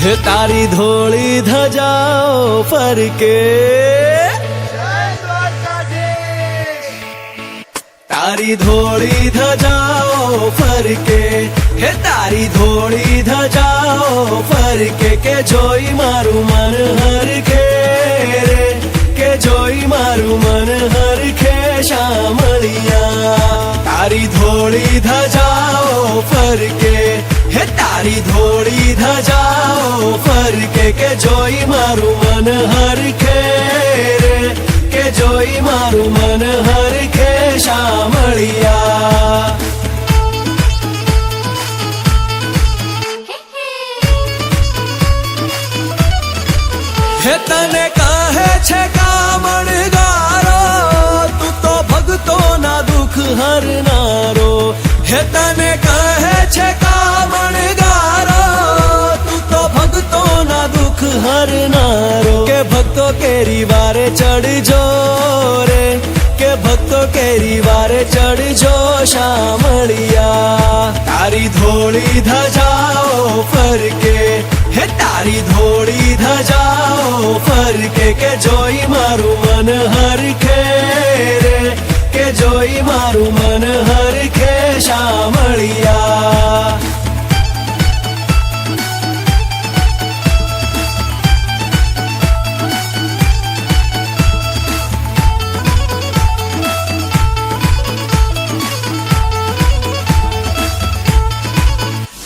હે તારી ધોળી ધજાઓ ફરકે તારી ધોળી ધજાઓ ફરકે હે તારી ધોળી ધજાઓ ફરકે કે જોઈ મારું મન હરખે રે કે જોઈ મારું મન હરખે શામળિયા તારી ધોળી ધજાઓ ફરકે હે તારી ધોળી ધજાઓ ફરકે કે જોઈ મારું મન હરખે રે, કે જોઈ મારું મન હરખે શામળિયા. હે તને કહે છે કામણ ગારો, તું તો ભગતો ના દુઃખ હરનારો. હે તને કહે છે કામણ ગારો હરનારો કે ભક્તો કેરી વારે ચડજો રે. કે ભક્તો કેરી વારે ચડજો શામળિયા. તારી ધોળી ધજાઓ ફરકે. હે તારી ધોળી ધજાઓ ફરકે. કે જોઈ મારું મન હરખે રે. કે જોઈ મારું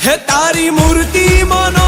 હે તારી મૂર્તિ માનો